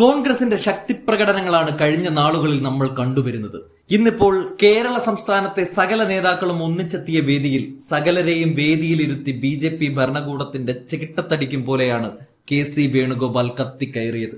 കോൺഗ്രസിന്റെ ശക്തി പ്രകടനങ്ങളാണ് കഴിഞ്ഞ നാളുകളിൽ നമ്മൾ കണ്ടുവരുന്നത്. ഇന്നിപ്പോൾ കേരള സംസ്ഥാനത്തെ സകല നേതാക്കളും ഒന്നിച്ചെത്തിയ വേദിയിൽ സകലരെയും വേദിയിലിരുത്തി ബി ജെ പി ഭരണകൂടത്തിന്റെ ചികിട്ടത്തടിക്കും പോലെയാണ് കെ സി വേണുഗോപാൽ കത്തിക്കയറിയത്.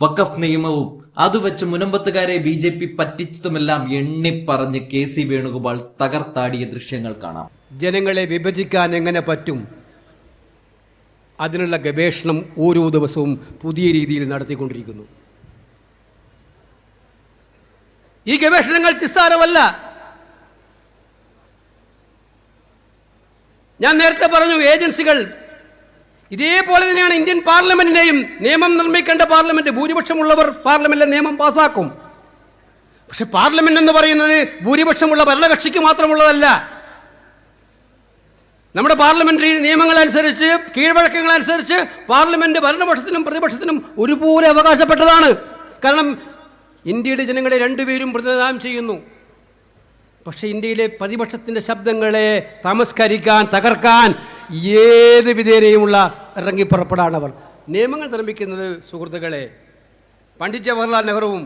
വഖഫ് നിയമവും അതുവെച്ച് മുനമ്പത്തുകാരെ ബി ജെ പി പറ്റിച്ചതുമെല്ലാം എണ്ണിപ്പറഞ്ഞ് കെ സി വേണുഗോപാൽ തകർത്താടിയ ദൃശ്യങ്ങൾ കാണാം. ജനങ്ങളെ വിഭജിക്കാൻ എങ്ങനെ പറ്റും? അതിനുള്ള ഗവേഷണം ഓരോ ദിവസവും പുതിയ രീതിയിൽ നടത്തിക്കൊണ്ടിരിക്കുന്നു. ഈ ഗവേഷണങ്ങൾ നിസ്സാരമല്ല. ഞാൻ നേരത്തെ പറഞ്ഞു ഏജൻസികൾ ഇതേപോലെ തന്നെയാണ് ഇന്ത്യൻ പാർലമെന്റിനെയും നിയമം നിർമ്മിക്കേണ്ട പാർലമെന്റ് ഭൂരിപക്ഷമുള്ളവർ പാർലമെന്റിലെ നിയമം പാസാക്കും. പക്ഷെ പാർലമെന്റ് എന്ന് പറയുന്നത് ഭൂരിപക്ഷമുള്ള ഭരണകക്ഷിക്ക് മാത്രമുള്ളതല്ല. നമ്മുടെ അനുസരിച്ച് കീഴ്വഴക്കങ്ങൾ അനുസരിച്ച് പാർലമെന്റ് ഭരണപക്ഷത്തിനും പ്രതിപക്ഷത്തിനും ഒരുപോലെ അവകാശപ്പെട്ടതാണ്. കാരണം ഇന്ത്യയുടെ ജനങ്ങളെ രണ്ടുപേരും പ്രതിനിധാനം ചെയ്യുന്നു. പക്ഷേ ഇന്ത്യയിലെ പ്രതിപക്ഷത്തിന്റെ ശബ്ദങ്ങളെ തമസ്കരിക്കാൻ തകർക്കാൻ ഏത് വിധേനയുമുള്ള ഇറങ്ങിപ്പുറപ്പെടാണ് അവർ നിയമങ്ങൾ നിർമ്മിക്കുന്നത് സുഹൃത്തുക്കളെ പണ്ഡിറ്റ് ജവഹർലാൽ നെഹ്റുവും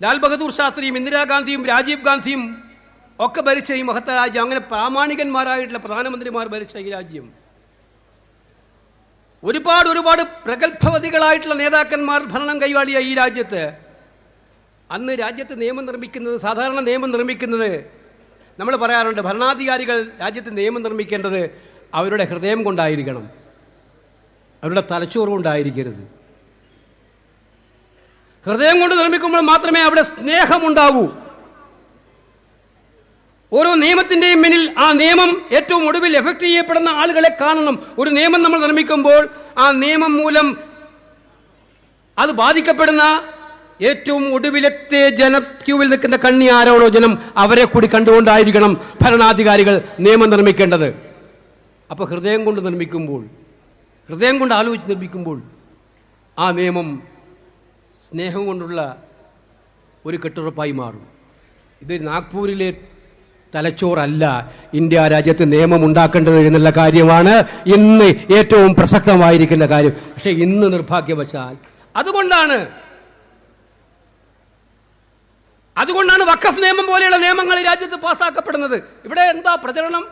ലാൽ ബഹദൂർ ശാസ്ത്രിയും ഇന്ദിരാഗാന്ധിയും രാജീവ് ഗാന്ധിയും ഒക്കെ ഭരിച്ച ഈ മഹത്ത രാജ്യം അങ്ങനെ പ്രാമാണികന്മാരായിട്ടുള്ള പ്രധാനമന്ത്രിമാർ ഭരിച്ച ഈ രാജ്യം. ഒരുപാട് ഒരുപാട് പ്രഗത്ഭവതികളായിട്ടുള്ള നേതാക്കന്മാർ ഭരണം കൈവാളിയ ഈ രാജ്യത്ത്. അന്ന് രാജ്യത്ത് നിയമം നിർമ്മിക്കുന്നത് സാധാരണ നിയമം നിർമ്മിക്കുന്നത് നമ്മൾ പറയാറുണ്ട് ഭരണാധികാരികൾ രാജ്യത്ത് നിയമം നിർമ്മിക്കേണ്ടത് അവരുടെ ഹൃദയം കൊണ്ടായിരിക്കണം. അവരുടെ തലച്ചോറ് കൊണ്ടായിരിക്കരുത്. ഹൃദയം കൊണ്ട് നിർമ്മിക്കുമ്പോൾ മാത്രമേ അവിടെ സ്നേഹമുണ്ടാകൂ ഓരോ നിയമത്തിന്റെയും മുന്നിൽ ആ നിയമം ഏറ്റവും ഒടുവിൽ എഫക്റ്റ് ചെയ്യപ്പെടുന്ന ആളുകളെ കാണണം. ഒരു നിയമം നമ്മൾ നിർമ്മിക്കുമ്പോൾ ആ നിയമം മൂലം അത് ബാധിക്കപ്പെടുന്ന ഏറ്റവും ഒടുവിലത്തെ ജന ക്യൂവിൽ നിൽക്കുന്ന കണ്ണി ആരോടോ ജനം അവരെ കൂടി കണ്ടുകൊണ്ടായിരിക്കണം ഭരണാധികാരികൾ നിയമം നിർമ്മിക്കേണ്ടത്. അപ്പോൾ ഹൃദയം കൊണ്ട് നിർമ്മിക്കുമ്പോൾ ഹൃദയം കൊണ്ട് ആലോചിച്ച് നിർമ്മിക്കുമ്പോൾ ആ നിയമം സ്നേഹം കൊണ്ടുള്ള ഒരു കെട്ടുറപ്പായി മാറും. ഇത് നാഗ്പൂരിലെ തലച്ചോറല്ല. ഇന്ത്യ രാജ്യത്ത് നിയമം ഉണ്ടാക്കേണ്ടത് എന്നുള്ള കാര്യമാണ് ഇന്ന് ഏറ്റവും പ്രസക്തമായിരിക്കുന്ന കാര്യം. പക്ഷേ ഇന്ന് നിർഭാഗ്യവശാൽ അതുകൊണ്ടാണ് അതുകൊണ്ടാണ് വഖഫ് നിയമം പോലെയുള്ള നിയമങ്ങൾ രാജ്യത്ത് പാസ്സാക്കപ്പെടുന്നത്. ഇവിടെ എന്താ പ്രചരണം?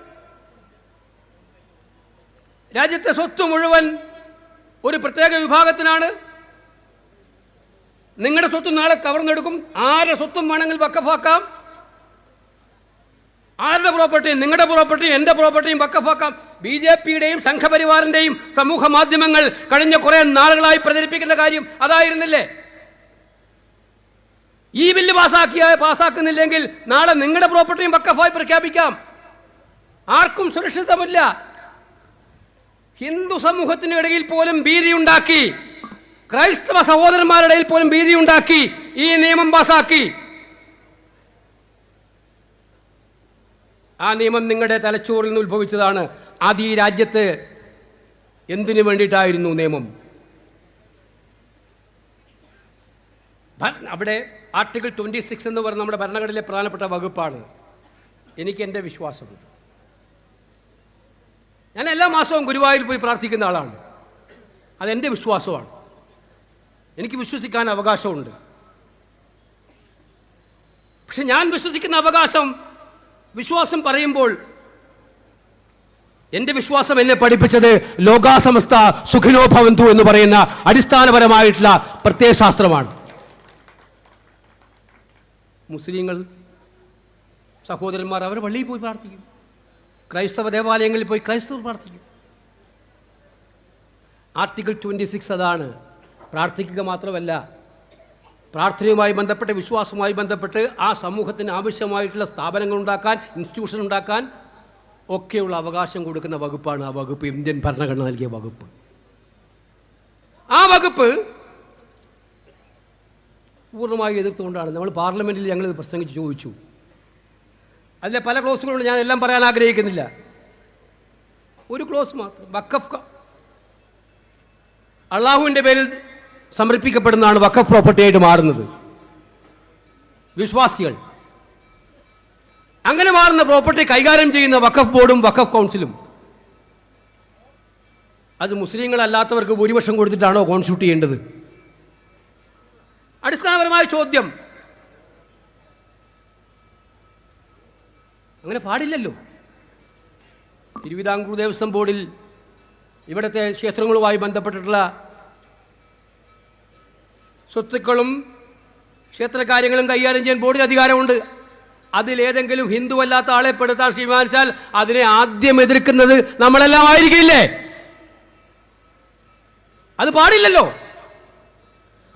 രാജ്യത്തെ സ്വത്ത് മുഴുവൻ ഒരു പ്രത്യേക വിഭാഗത്തിനാണ്. നിങ്ങളുടെ സ്വത്ത് നാളെ കവർന്നെടുക്കും. ആരുടെ സ്വത്തും വേണമെങ്കിൽ വക്കഫാക്കാം ആരുടെ പ്രോപ്പർട്ടിയും നിങ്ങളുടെ പ്രോപ്പർട്ടിയും എന്റെ പ്രോപ്പർട്ടിയും വക്കഫാക്കാം. ബി ജെ പിയുടെയും സംഘപരിവാറിന്റെയും സമൂഹ മാധ്യമങ്ങൾ കഴിഞ്ഞ കുറേ നാളുകളായി പ്രചരിപ്പിക്കുന്ന കാര്യം അതായിരുന്നില്ലേ? ഈ ബില്ല് പാസ്സാക്കിയ പാസ്സാക്കുന്നില്ലെങ്കിൽ നാളെ നിങ്ങളുടെ പ്രോപ്പർട്ടിയും വക്കഫായി പ്രഖ്യാപിക്കാം. ആർക്കും സുരക്ഷിതമില്ല. ഹിന്ദു സമൂഹത്തിനിടയിൽ പോലും ഭീതിയുണ്ടാക്കി ക്രൈസ്തവ സഹോദരന്മാരുടെ പോലും ഭീതിയുണ്ടാക്കി ഈ നിയമം പാസാക്കി. ആ നിയമം നിങ്ങളുടെ തലച്ചോറിൽ നിന്ന് ഉത്ഭവിച്ചതാണ്. അത് ഈ രാജ്യത്ത് എന്തിനു വേണ്ടിയിട്ടായിരുന്നു നിയമം? അവിടെ ആർട്ടിക്കിൾ ട്വന്റി സിക്സ് എന്ന് പറയുന്ന നമ്മുടെ ഭരണഘടനയിലെ പ്രധാനപ്പെട്ട വകുപ്പാണ്. എനിക്ക് എന്റെ വിശ്വാസമുണ്ട് ഞാൻ എല്ലാ മാസവും ഗുരുവായൂർ പോയി പ്രാർത്ഥിക്കുന്ന ആളാണ്. അതെന്റെ വിശ്വാസമാണ്. എനിക്ക് വിശ്വസിക്കാൻ അവകാശമുണ്ട്. പക്ഷെ ഞാൻ വിശ്വസിക്കുന്ന അവകാശം വിശ്വാസം പറയുമ്പോൾ എന്റെ വിശ്വാസം എന്നെ പഠിപ്പിച്ചത് ലോകാസമസ്ത സുഖിനോഭവന്തു എന്ന് പറയുന്ന അടിസ്ഥാനപരമായിട്ടുള്ള പ്രത്യയശാസ്ത്രമാണ് മുസ്ലിങ്ങൾ സഹോദരന്മാർ അവർ പള്ളിയിൽ പോയി പ്രാർത്ഥിക്കും. ക്രൈസ്തവ ദേവാലയങ്ങളിൽ പോയി ക്രൈസ്തവർ പ്രാർത്ഥിക്കും. ആർട്ടിക്കിൾ ട്വന്റി സിക്സ് അതാണ് പ്രാർത്ഥിക്കുക മാത്രമല്ല പ്രാർത്ഥനയുമായി ബന്ധപ്പെട്ട് വിശ്വാസവുമായി ബന്ധപ്പെട്ട് ആ സമൂഹത്തിന് ആവശ്യമായിട്ടുള്ള സ്ഥാപനങ്ങൾ ഉണ്ടാക്കാൻ ഇൻസ്റ്റിറ്റ്യൂഷൻ ഉണ്ടാക്കാൻ ഒക്കെയുള്ള അവകാശം കൊടുക്കുന്ന വകുപ്പാണ് ആ വകുപ്പ് ഇന്ത്യൻ ഭരണഘടന നൽകിയ വകുപ്പ്. ആ വകുപ്പ് പൂർണമായി എതിർത്തുകൊണ്ടാണ്. നമ്മൾ പാർലമെന്റിൽ ഞങ്ങൾ പ്രസംഗിച്ച് ചോദിച്ചു. അതിലെ പല ക്ലോസുകളുണ്ട് ഞാൻ എല്ലാം പറയാൻ ആഗ്രഹിക്കുന്നില്ല. ഒരു ക്ലോസ് മാത്രം. വക്കഫ് അള്ളാഹുവിന്റെ പേരിൽ സമർപ്പിക്കപ്പെടുന്നതാണ് വക്കഫ് പ്രോപ്പർട്ടി ആയിട്ട് മാറുന്നത്. വിശ്വാസികൾ. അങ്ങനെ മാറുന്ന പ്രോപ്പർട്ടി കൈകാര്യം ചെയ്യുന്ന വഖഫ് ബോർഡും വഖഫ് കൗൺസിലും. അത് മുസ്ലിങ്ങളല്ലാത്തവർക്ക് ഭൂരിപക്ഷം കൊടുത്തിട്ടാണോ കോൺസ്റ്റിറ്റ്യൂട്ട് ചെയ്യേണ്ടത്? അടിസ്ഥാനപരമായ ചോദ്യം. അങ്ങനെ പാടില്ലല്ലോ. തിരുവിതാംകൂർ ദേവസ്വം ബോർഡിൽ ഇവിടുത്തെ ക്ഷേത്രങ്ങളുമായി ബന്ധപ്പെട്ടിട്ടുള്ള സ്വത്തുക്കളും ക്ഷേത്രകാര്യങ്ങളും കൈകാര്യം ചെയ്യാൻ ബോർഡിന് അധികാരമുണ്ട്. അതിലേതെങ്കിലും ഹിന്ദു അല്ലാത്ത ആളെ പെടുത്താൻ തീരുമാനിച്ചാൽ അതിനെ ആദ്യം എതിർക്കുന്നത് നമ്മളെല്ലാം ആയിരിക്കില്ലേ? അത് പാടില്ലല്ലോ.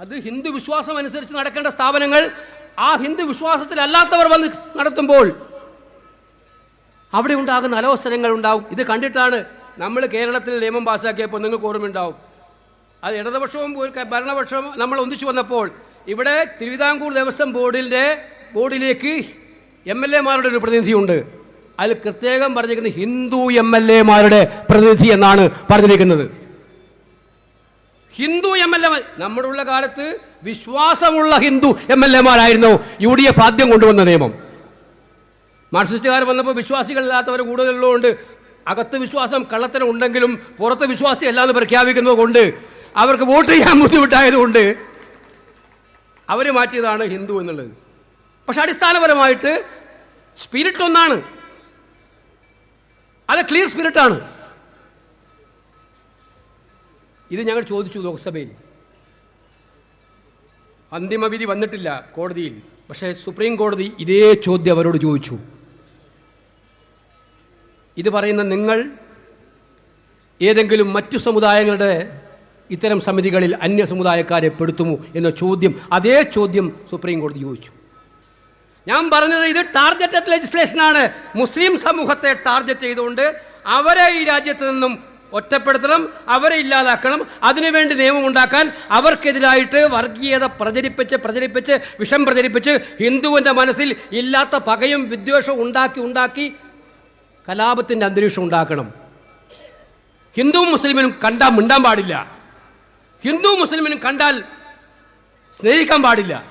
അത് ഹിന്ദു വിശ്വാസം അനുസരിച്ച് നടക്കേണ്ട സ്ഥാപനങ്ങൾ ആ ഹിന്ദു വിശ്വാസത്തിലല്ലാത്തവർ വന്ന് നടത്തുമ്പോൾ അവിടെ ഉണ്ടാകുന്ന അലവസരങ്ങൾ ഉണ്ടാവും. ഇത് കണ്ടിട്ടാണ് നമ്മൾ കേരളത്തിൽ നിയമം പാസ്സാക്കിയപ്പോൾ നിങ്ങൾക്ക് ഓർമ്മയുണ്ടാവും. അത് ഇടതുപക്ഷവും ഭരണപക്ഷവും നമ്മൾ ഒന്നിച്ചു വന്നപ്പോൾ ഇവിടെ തിരുവിതാംകൂർ ദേവസ്വം ബോർഡിന്റെ ബോർഡിലേക്ക് എം എൽ എമാരുടെ ഒരു പ്രതിനിധിയുണ്ട്. അതിൽ പ്രത്യേകം പറഞ്ഞിരിക്കുന്നത് ഹിന്ദു എം എൽ എമാരുടെ പ്രതിനിധി എന്നാണ് പറഞ്ഞിരിക്കുന്നത്. ഹിന്ദു എം എൽ എ നമ്മുടെ ഉള്ള കാലത്ത് വിശ്വാസമുള്ള ഹിന്ദു എം എൽ എമാരായിരുന്നു യു ഡി എഫ് ആദ്യം കൊണ്ടുവന്ന നിയമം. മാർക്സിസ്റ്റുകാർ വന്നപ്പോൾ വിശ്വാസികളില്ലാത്തവർ കൂടുതലുള്ളതുകൊണ്ട് അകത്ത് വിശ്വാസം കള്ളത്തരം ഉണ്ടെങ്കിലും പുറത്ത് വിശ്വാസി അല്ലാതെ പ്രഖ്യാപിക്കുന്നത് കൊണ്ട് അവർക്ക് വോട്ട് ചെയ്യാൻ ബുദ്ധിമുട്ടായതുകൊണ്ട് അവർ മാറ്റിയതാണ് ഹിന്ദു എന്നുള്ളത്. പക്ഷെ അടിസ്ഥാനപരമായിട്ട് സ്പിരിറ്റ് ഒന്നാണ് അത് ക്ലിയർ സ്പിരിറ്റാണ്. ഇത് ഞങ്ങൾ ചോദിച്ചു ലോക്സഭയിൽ. അന്തിമവിധി വന്നിട്ടില്ല കോടതിയിൽ. പക്ഷേ സുപ്രീം കോടതി ഇതേ ചോദ്യം അവരോട് ചോദിച്ചു. ഇത് പറയുന്ന നിങ്ങൾ ഏതെങ്കിലും മറ്റു സമുദായങ്ങളുടെ ഇത്തരം സമിതികളിൽ അന്യ സമുദായക്കാരെ പെടുത്തുമോ എന്ന ചോദ്യം അതേ ചോദ്യം സുപ്രീം കോടതി ചോദിച്ചു. ഞാൻ പറഞ്ഞത് ഇത് ടാർഗറ്റഡ് ലെജിസ്ലേഷനാണ് മുസ്ലിം സമൂഹത്തെ ടാർഗറ്റ് ചെയ്തുകൊണ്ട് അവരെ ഈ രാജ്യത്ത് നിന്നും ഒറ്റപ്പെടുത്തണം അവരെ ഇല്ലാതാക്കണം അതിനുവേണ്ടി നിയമമുണ്ടാക്കാൻ അവർക്കെതിരായിട്ട് വർഗീയത പ്രചരിപ്പിച്ച് പ്രചരിപ്പിച്ച് വിഷം പ്രചരിപ്പിച്ച് ഹിന്ദുവിന്റെ മനസ്സിൽ ഇല്ലാത്ത പകയും വിദ്വേഷവും ഉണ്ടാക്കി ഉണ്ടാക്കി കലാപത്തിന്റെ അന്തരീക്ഷം ഉണ്ടാക്കണം. ഹിന്ദുവും മുസ്ലിമിനും കണ്ടാൽ മിണ്ടാൻ പാടില്ല. ഹിന്ദു മുസ്ലിമിനും കണ്ടാൽ സ്നേഹിക്കാൻ പാടില്ല.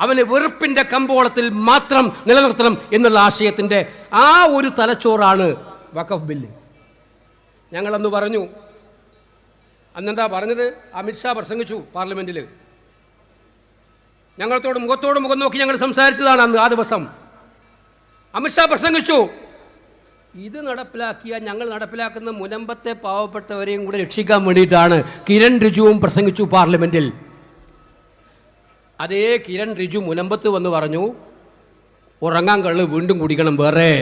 അവനെ വെറുപ്പിന്റെ കമ്പോളത്തിൽ മാത്രം നിലനിർത്തണം എന്നുള്ള ആശയത്തിന്റെ ആ ഒരു തലച്ചോറാണ് വഖഫ് ബില്ല്. ഞങ്ങളന്ന് പറഞ്ഞു അന്നെന്താ പറഞ്ഞത്? അമിത്ഷാ പ്രസംഗിച്ചു പാർലമെന്റിൽ ഞങ്ങളത്തോട് മുഖത്തോട് മുഖം നോക്കി ഞങ്ങൾ സംസാരിച്ചതാണ് അന്ന് ആ ദിവസം. അമിത്ഷാ പ്രസംഗിച്ചു. ഇത് നടപ്പിലാക്കിയ ഞങ്ങൾ നടപ്പിലാക്കുന്ന മുനമ്പത്തെ പാവപ്പെട്ടവരെയും കൂടെ രക്ഷിക്കാൻ വേണ്ടിയിട്ടാണ് കിരൺ റിജുവും പ്രസംഗിച്ചു പാർലമെന്റിൽ. അതേ കിരൺ റിജു മുനമ്പത്ത് വന്ന് പറഞ്ഞു ഉറങ്ങാൻ കള്ള് വീണ്ടും കുടിക്കണം വേറെ.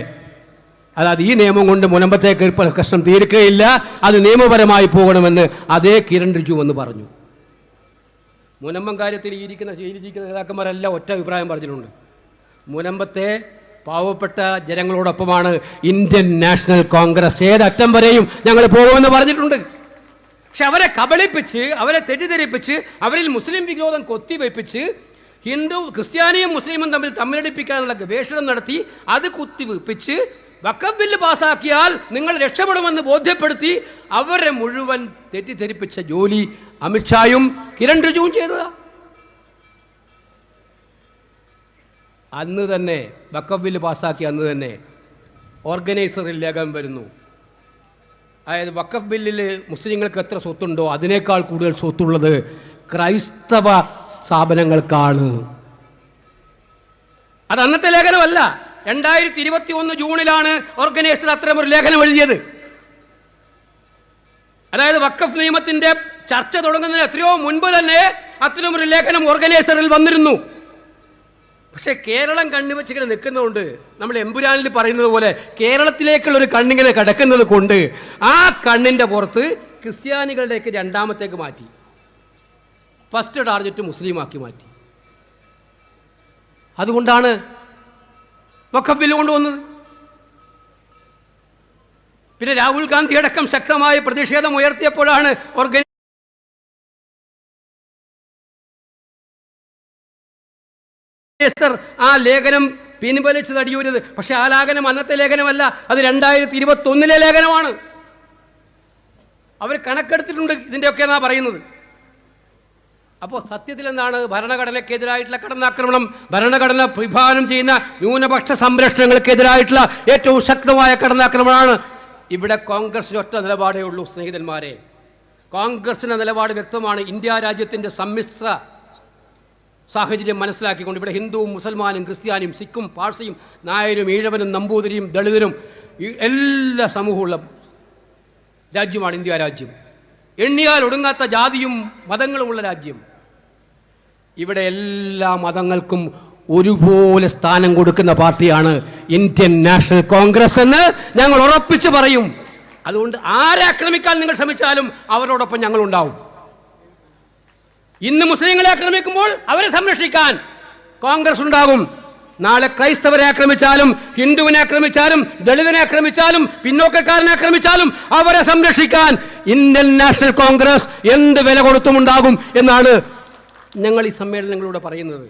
അതായത് ഈ നിയമം കൊണ്ട് മുനമ്പത്തെ കഷ്ണം തീർക്കുകയില്ല അത് നിയമപരമായി പോകണമെന്ന് അതേ കിരൺ റിജു വന്ന് പറഞ്ഞു. മുനമ്പം കാര്യത്തിൽ ഇരിക്കുന്ന ശീലിച്ചിരിക്കുന്ന നേതാക്കന്മാരെല്ലാം ഒറ്റ അഭിപ്രായം പറഞ്ഞിട്ടുണ്ട്. മുനമ്പത്തെ പാവപ്പെട്ട ജനങ്ങളോടൊപ്പമാണ് ഇന്ത്യൻ നാഷണൽ കോൺഗ്രസ്. ഏതറ്റം വരെയും ഞങ്ങൾ പോകുമെന്ന് പറഞ്ഞിട്ടുണ്ട്. പക്ഷെ അവരെ കബളിപ്പിച്ച് അവരെ തെറ്റിദ്ധരിപ്പിച്ച് അവരിൽ മുസ്ലിം വിരോധം കൊത്തിവെപ്പിച്ച് ഹിന്ദു ക്രിസ്ത്യാനിയും മുസ്ലിമും തമ്മിൽ തമ്മിലടിപ്പിക്കാനുള്ള ഗവേഷണം നടത്തി അത് കുത്തിവെപ്പിച്ച് വക്കഫ് ബില്ല് പാസാക്കിയാൽ നിങ്ങൾ രക്ഷപ്പെടുമെന്ന് ബോധ്യപ്പെടുത്തി അവരെ മുഴുവൻ തെറ്റിദ്ധരിപ്പിച്ച ജോലി അമിത്ഷായും കിരൺ റിജുവും ചെയ്തതാ. അന്ന് തന്നെ വക്കഫ് ബില്ല് പാസ്സാക്കി അന്ന് തന്നെ ഓർഗനൈസറിൽ ലേഖനം വരുന്നു. അതായത് വക്കഫ് ബില്ലിൽ മുസ്ലിങ്ങൾക്ക് എത്ര സ്വത്തുണ്ടോ അതിനേക്കാൾ കൂടുതൽ സ്വത്തുള്ളത് ക്രൈസ്തവ സ്ഥാപനങ്ങൾക്കാണ്. അത് അന്നത്തെ ലേഖനമല്ല. രണ്ടായിരത്തി ഇരുപത്തി ഒന്ന് ജൂണിലാണ് ഓർഗനൈസർ അത്തരമൊരു ലേഖനം എഴുതിയത്. അതായത് വക്കഫ് നിയമത്തിന്റെ ചർച്ച തുടങ്ങുന്നതിന് എത്രയോ മുൻപ് തന്നെ അത്തരമൊരു ലേഖനം ഓർഗനൈസറിൽ വന്നിരുന്നു. പക്ഷേ കേരളം കണ്ണുവെച്ച് ഇങ്ങനെ നിൽക്കുന്നതുകൊണ്ട് നമ്മൾ എമ്പുരാനിൽ പറയുന്നത് പോലെ കേരളത്തിലേക്കുള്ള ഒരു കണ്ണിങ്ങനെ കിടക്കുന്നത് കൊണ്ട് ആ കണ്ണിന്റെ പുറത്ത് ക്രിസ്ത്യാനികളുടെയൊക്കെ രണ്ടാമത്തേക്ക് മാറ്റി. ഫസ്റ്റ് ടാർഗറ്റ് മുസ്ലിമാക്കി മാറ്റി. അതുകൊണ്ടാണ് വഖഫ് ബില്ല് കൊണ്ടുവന്നത് പിന്നെ രാഹുൽ ഗാന്ധി അടക്കം ശക്തമായ പ്രതിഷേധം ഉയർത്തിയപ്പോഴാണ് ഓർഗനൈ മിനിസ്റ്റർ ആ ലേഖനം പിൻവലിച്ച് അടിയൂരത് പക്ഷെ ആ ലേഖനം അന്നത്തെ ലേഖനമല്ല അത് രണ്ടായിരത്തി ഇരുപത്തി ഒന്നിലെ ലേഖനമാണ്. അവർ കണക്കെടുത്തിട്ടുണ്ട് ഇതിന്റെയൊക്കെ എന്നാ പറയുന്നത്. അപ്പോൾ സത്യത്തിൽ എന്താണ്? ഭരണഘടനയ്ക്കെതിരായിട്ടുള്ള കടന്നാക്രമണം ഭരണഘടന വിഭാവനം ചെയ്യുന്ന ന്യൂനപക്ഷ സംരക്ഷണങ്ങൾക്കെതിരായിട്ടുള്ള ഏറ്റവും ശക്തമായ കടന്നാക്രമണമാണ് ഇവിടെ കോൺഗ്രസിന് ഒറ്റ നിലപാടേ ഉള്ളൂ സ്നേഹിതന്മാരെ. കോൺഗ്രസിന്റെ നിലപാട് വ്യക്തമാണ് ഇന്ത്യ രാജ്യത്തിന്റെ സമ്മിശ്ര സാഹചര്യം മനസ്സിലാക്കിക്കൊണ്ട് ഇവിടെ ഹിന്ദുവും മുസൽമാനും ക്രിസ്ത്യാനിയും സിഖും പാഴ്സിയും നായരും ഈഴവനും നമ്പൂതിരിയും ദളിതരും എല്ലാ സമൂഹമുള്ള രാജ്യമാണ് ഇന്ത്യ രാജ്യം. എണ്ണിയാൽ ഒടുങ്ങാത്ത ജാതിയും മതങ്ങളുമുള്ള രാജ്യം. ഇവിടെ എല്ലാ മതങ്ങൾക്കും ഒരുപോലെ സ്ഥാനം കൊടുക്കുന്ന പാർട്ടിയാണ് ഇന്ത്യൻ നാഷണൽ കോൺഗ്രസ് എന്ന് ഞങ്ങൾ ഉറപ്പിച്ചു പറയും. അതുകൊണ്ട് ആരെ ആക്രമിക്കാൻ നിങ്ങൾ ശ്രമിച്ചാലും അവരോടൊപ്പം ഞങ്ങളുണ്ടാവും. ഇന്ന് മുസ്ലിങ്ങളെ ആക്രമിക്കുമ്പോൾ അവരെ സംരക്ഷിക്കാൻ കോൺഗ്രസ് ഉണ്ടാകും. നാളെ ക്രൈസ്തവരെ ആക്രമിച്ചാലും ഹിന്ദുവിനെ ആക്രമിച്ചാലും ദളിതനെ ആക്രമിച്ചാലും പിന്നോക്കക്കാരനെ ആക്രമിച്ചാലും അവരെ സംരക്ഷിക്കാൻ ഇന്ത്യൻ നാഷണൽ കോൺഗ്രസ് എന്ത് വില കൊടുത്തുമുണ്ടാകും എന്നാണ് ഞങ്ങൾ ഈ സമ്മേളനങ്ങളിലൂടെ പറയുന്നത്.